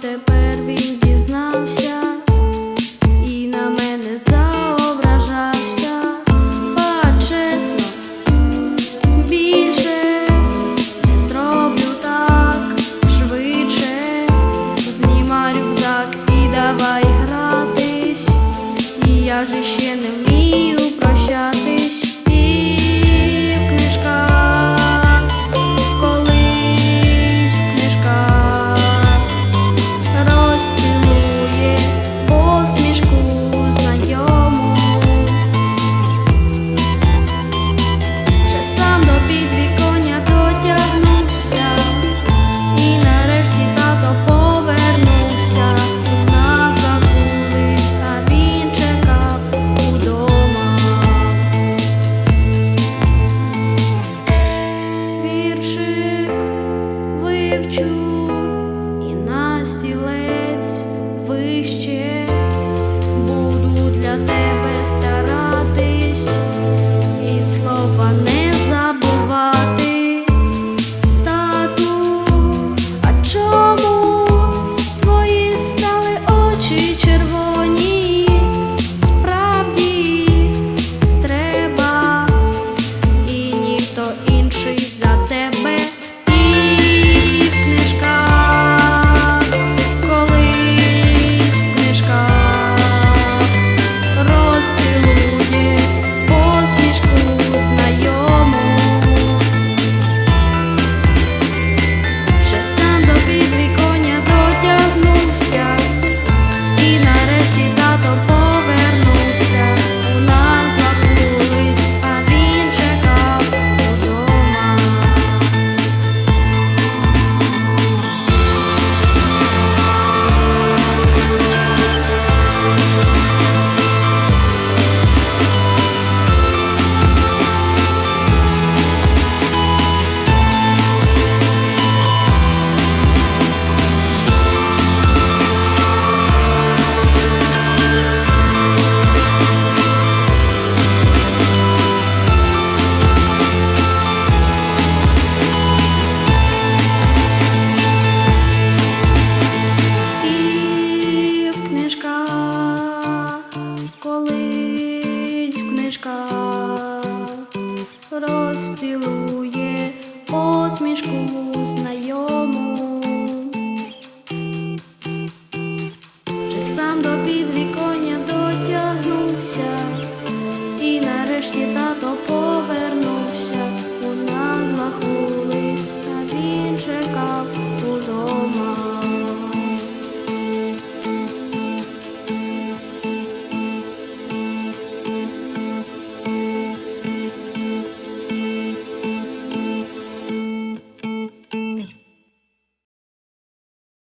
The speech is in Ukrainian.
тепер він дізнався і на мене заображався, а чесно більше зроблю так швидше, знімаю рюкзак і давай гратись, і я ж ще. книжка розцілує посмішку знайому, вже сам до піввіконня дотягнувся, і нарешті тато повер.